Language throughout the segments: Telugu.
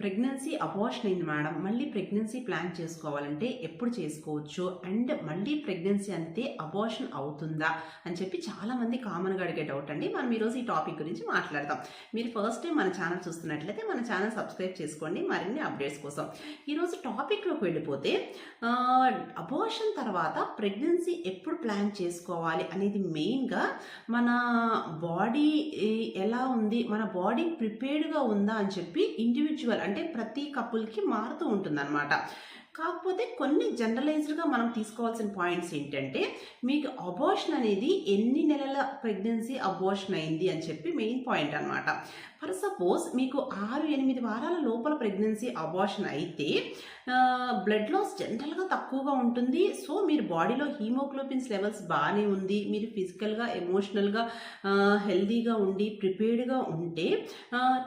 ప్రెగ్నెన్సీ అబార్షన్ అయింది మేడం. మళ్ళీ ప్రెగ్నెన్సీ ప్లాన్ చేసుకోవాలంటే ఎప్పుడు చేసుకోవచ్చు? అండ్ మళ్ళీ ప్రెగ్నెన్సీ అంతే అబార్షన్ అవుతుందా? అని చెప్పి చాలామంది కామన్గా అడిగే డౌట్ అండి. మనం ఈరోజు ఈ టాపిక్ గురించి మాట్లాడదాం. మీరు ఫస్ట్ టైం మన ఛానల్ చూస్తున్నట్లయితే మన ఛానల్ సబ్స్క్రైబ్ చేసుకోండి. మరిన్ని అప్డేట్స్ కోసం ఈరోజు టాపిక్లోకి వెళ్ళిపోతే అబార్షన్ తర్వాత ప్రెగ్నెన్సీ ఎప్పుడు ప్లాన్ చేసుకోవాలి అనేది మెయిన్గా మన బాడీ ఎలా ఉంది? మన బాడీ ప్రిపేర్డ్గా ఉందా అని చెప్పి ఇండివిజువల్ అంటే ప్రతి కపుల్కి మారుతూ ఉంటుందన్నమాట. కాకపోతే కొన్ని జనరలైజ్డ్గా మనం తీసుకోవాల్సిన పాయింట్స్ ఏంటంటే మీకు అబార్షన్ అనేది ఎన్ని నెలల ప్రెగ్నెన్సీ అబార్షన్ అయింది అని చెప్పి మెయిన్ పాయింట్ అనమాట ఫర్ సపోజ్ మీకు ఆరు ఎనిమిది వారాల లోపల ప్రెగ్నెన్సీ అబార్షన్ అయితే బ్లడ్ లాస్ జనరల్గా తక్కువగా ఉంటుంది. సో మీరు బాడీలో హీమోగ్లోబిన్స్ లెవెల్స్ బాగానే ఉంది. మీరు ఫిజికల్గా ఎమోషనల్గా హెల్దీగా ఉండి ప్రిపేర్డ్గా ఉంటే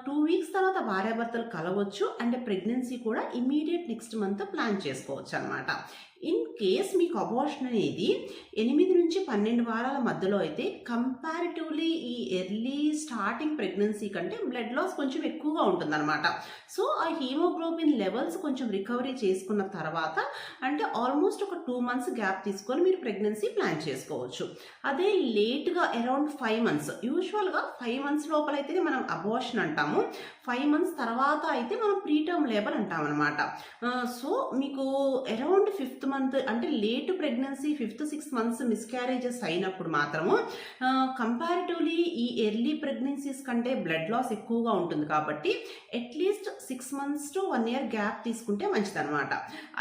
టూ వీక్స్ తర్వాత భార్యాభర్తలు కలవచ్చు. అండ్ ప్రెగ్నెన్సీ కూడా ఇమీడియట్ నెక్స్ట్ మంత్ ప్లాన్ చేసుకోవచ్చు అనమాట కేస్ మీకు అబార్షన్ అనేది ఎనిమిది నుంచి పన్నెండు వారాల మధ్యలో అయితే కంపారిటివ్లీ ఈ ఎర్లీ స్టార్టింగ్ ప్రెగ్నెన్సీ కంటే బ్లడ్ లాస్ కొంచెం ఎక్కువగా ఉంటుందన్నమాట. సో ఆ హీమోగ్లోబిన్ లెవెల్స్ కొంచెం రికవరీ చేసుకున్న తర్వాత అంటే ఆల్మోస్ట్ ఒక టూ మంత్స్ గ్యాప్ తీసుకొని మీరు ప్రెగ్నెన్సీ ప్లాన్ చేసుకోవచ్చు. అదే లేట్గా అరౌండ్ ఫైవ్ మంత్స్ యూజువల్గా ఫైవ్ మంత్స్ లోపల అయితే మనం అబార్షన్ అంటాము. ఫైవ్ మంత్స్ తర్వాత అయితే మనం ప్రీటర్మ్ లేబర్ అంటామన్నమాట. సో మీకు అరౌండ్ ఫిఫ్త్ మంత్ అంటే late pregnancy fifth six months miscarriages అయినప్పుడు మాత్రము కంపారిటివ్లీ ఈ ఎర్లీ ప్రెగ్నెన్సీస్ కంటే బ్లడ్ లాస్ ఎక్కువగా ఉంటుంది కాబట్టి at least six months to one year gap తీసుకుంటే మంచిదన్నమాట.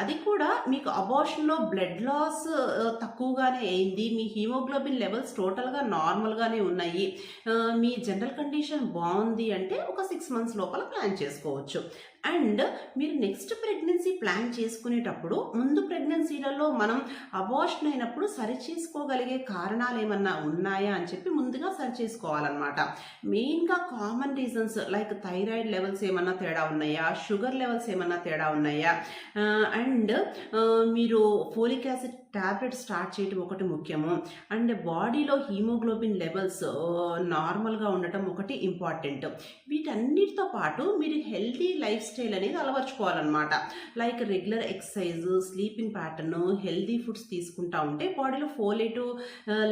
అది కూడా మీకు అబోషన్లో బ్లడ్ లాస్ తక్కువగానే అయింది. మీ హీమోగ్లోబిన్ లెవెల్స్ టోటల్గా నార్మల్గానే ఉన్నాయి. మీ జనరల్ కండిషన్ బాగుంది అంటే ఒక సిక్స్ మంత్స్ లోపల ప్లాన్ చేసుకోవచ్చు. అండ్ మీరు నెక్స్ట్ ప్రెగ్నెన్సీ ప్లాన్ చేసుకునేటప్పుడు ముందు ప్రెగ్నెన్సీలలో మనం అబార్షన్ అయినప్పుడు సరి చేసుకోగలిగే కారణాలు ఏమన్నా ఉన్నాయా అని చెప్పి ముందుగా సరి చేసుకోవాలన్నమాట. మెయిన్గా common reasons like thyroid levels ఏమన్నా తేడా ఉన్నాయా? షుగర్ లెవెల్స్ ఏమన్నా తేడా ఉన్నాయా? అండ్ మీరు ఫోలిక్ యాసిడ్ ట్యాబ్లెట్ స్టార్ట్ చేయటం ఒకటి ముఖ్యము. అండ్ బాడీలో హీమోగ్లోబిన్ లెవెల్స్ నార్మల్గా ఉండటం ఒకటి ఇంపార్టెంట్. వీటన్నిటితో పాటు మీరు హెల్తీ లైఫ్ స్టైల్ అనేది అలవర్చుకోవాలన్నమాట. Like regular exercise sleeping pattern healthy foods తీసుకుంటా ఉంటే బాడీలో ఫోలేటు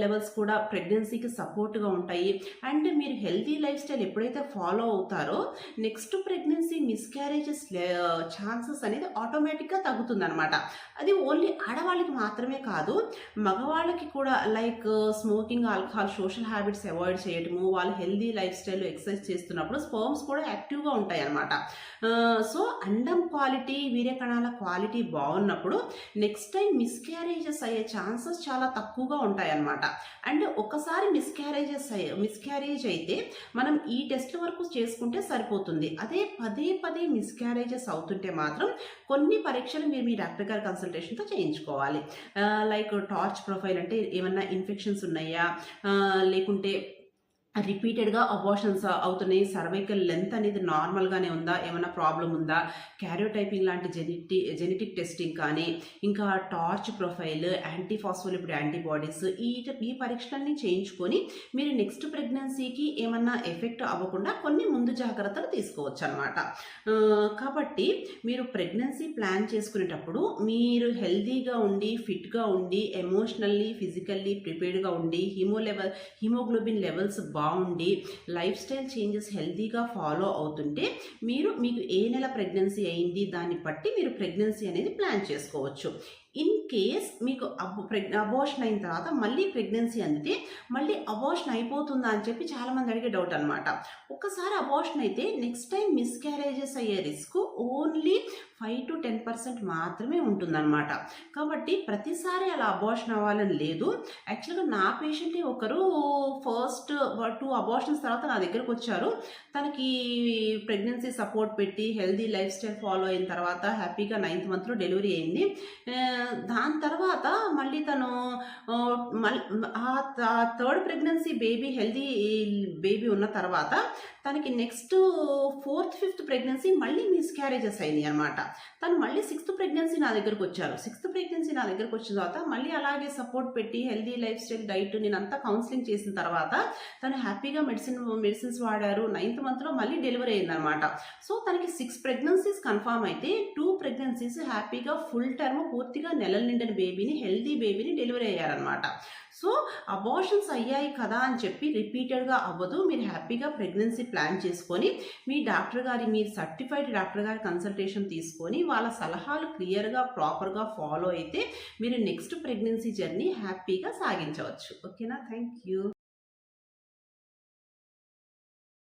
లెవెల్స్ కూడా ప్రెగ్నెన్సీకి సపోర్ట్గా ఉంటాయి. అండ్ మీరు హెల్తీ లైఫ్ స్టైల్ ఎప్పుడైతే ఫాలో అవుతారో నెక్స్ట్ ప్రెగ్నెన్సీ మిస్క్యారేజెస్ ఛాన్సెస్ అనేది ఆటోమేటిక్గా తగ్గుతుందనమాట అది ఓన్లీ ఆడవాళ్ళకి మాత్రమే కాదు మగవాళ్ళకి కూడా like smoking alcohol social habits avoid చేయటము వాళ్ళు హెల్దీ లైఫ్ స్టైల్ ఎక్సర్సైజ్ చేస్తున్నప్పుడు స్పోమ్స్ కూడా యాక్టివ్గా ఉంటాయి అనమాట సో అండం క్వాలిటీ వీర్యకణాల క్వాలిటీ బాగున్నప్పుడు నెక్స్ట్ టైం మిస్క్యారేజెస్ అయ్యే ఛాన్సెస్ చాలా తక్కువగా ఉంటాయి అనమాట అండ్ ఒకసారి మిస్క్యారేజెస్ అయ్యే మిస్క్యారేజ్ అయితే మనం ఈ టెస్ట్ వరకు చేసుకుంటే సరిపోతుంది. అదే పదే పదే మిస్క్యారేజెస్ అవుతుంటే మాత్రం కొన్ని పరీక్షలు మీరు మీ డాక్టర్ గారి కన్సల్టేషన్తో చేయించుకోవాలి. లైక్ టార్చ్ ప్రొఫైల్ అంటే ఏమన్నా ఇన్ఫెక్షన్స్ ఉన్నాయా? లేకుంటే రిపీటెడ్గా అబార్షన్స్ అవుతున్నాయి. సర్వైకల్ లెంత్ అనేది నార్మల్గానే ఉందా? ఏమైనా ప్రాబ్లం ఉందా? క్యారియోటైపింగ్ లాంటి జెనెటి జెనెటిక్ టెస్టింగ్ కానీ ఇంకా టార్చ్ ప్రొఫైల్ యాంటీఫాస్ఫోలిపిడ్ యాంటీబాడీస్ ఈ ఈ పరీక్షలన్నీ చేయించుకొని మీరు నెక్స్ట్ ప్రెగ్నెన్సీకి ఏమన్నా ఎఫెక్ట్ అవ్వకుండా కొన్ని ముందు జాగ్రత్తలు తీసుకోవచ్చు అనమాట కాబట్టి మీరు ప్రెగ్నెన్సీ ప్లాన్ చేసుకునేటప్పుడు మీరు హెల్తీగా ఉండి ఫిట్గా ఉండి ఎమోషనల్లీ ఫిజికల్లీ ప్రిపేర్డ్గా ఉండి హిమో లెవెల్ హిమోగ్లోబిన్ లెవెల్స్ బాగుండి లైఫ్ స్టైల్ చేంజెస్ హెల్తీగా ఫాలో అవుతుంటే మీరు మీకు ఏ నెల ప్రెగ్నెన్సీ అయింది దాన్ని బట్టి మీరు ప్రెగ్నెన్సీ అనేది ప్లాన్ చేసుకోవచ్చు. ఇన్ కేస్ మీకు అబ్ ప్రెగ్ అబార్షన్ అయిన తర్వాత మళ్ళీ ప్రెగ్నెన్సీ అందితే మళ్ళీ అబార్షన్ అయిపోతుందా అని చెప్పి చాలామంది అడిగే డౌట్ అనమాట ఒక్కసారి అబార్షన్ అయితే నెక్స్ట్ టైం మిస్క్యారేజెస్ అయ్యే risk only five to ten percent మాత్రమే ఉంటుందన్నమాట. కాబట్టి ప్రతిసారి అలా అబార్షన్ అవ్వాలని లేదు. యాక్చువల్గా నా పేషెంటే ఒకరు ఫస్ట్ టూ అబార్షన్స్ తర్వాత నా దగ్గరకు వచ్చారు. తనకి ప్రెగ్నెన్సీ సపోర్ట్ పెట్టి హెల్దీ లైఫ్ స్టైల్ ఫాలో అయిన తర్వాత హ్యాపీగా నైన్త్ మంత్లో డెలివరీ అయింది. దాని తర్వాత మళ్ళీ తను ఆ, మల్- ఆ third pregnancy baby healthy baby ఉన్న తర్వాత తనకి నెక్స్ట్ ఫోర్త్ ఫిఫ్త్ ప్రెగ్నెన్సీ మళ్ళీ మిస్క్యారేజెస్ అయినాయి అనమాట తను మళ్ళీ సిక్స్త్ ప్రెగ్నెన్సీ నా దగ్గరకు వచ్చారు. సిక్స్త్ ప్రెగ్నెన్సీ నా దగ్గరకు వచ్చిన తర్వాత మళ్ళీ అలాగే సపోర్ట్ పెట్టి హెల్దీ లైఫ్ స్టైల్ డైట్ నేను అంతా కౌన్సిలింగ్ చేసిన తర్వాత తను హ్యాపీగా మెడిసిన్ మెడిసిన్స్ వాడారు. నైన్త్ మంత్లో మళ్ళీ డెలివరీ అయిందనమాట. సో తనకి సిక్స్ ప్రెగ్నెన్సీస్ కన్ఫామ్ అయితే టూ ప్రెగ్నెన్సీస్ హ్యాపీగా ఫుల్ టర్మ్ పూర్తిగా నెలల నిండిన బేబీని హెల్దీ బేబీని డెలివరీ అయ్యారనమాట. సో అబార్షన్స్ అయ్యాయి కదా అని చెప్పి రిపీటెడ్గా అవ్వదు. మీరు హ్యాపీగా ప్రెగ్నెన్సీ ప్లాన్ చేసుకొని మీ డాక్టర్ గారి మీ సర్టిఫైడ్ డాక్టర్ గారి కన్సల్టేషన్ తీసుకొని వాళ్ళ సలహాలు క్లియర్గా ప్రాపర్గా ఫాలో అయితే మీరు నెక్స్ట్ ప్రెగ్నెన్సీ జర్నీ హ్యాపీగా సాగించవచ్చు. ఓకేనా? Thank you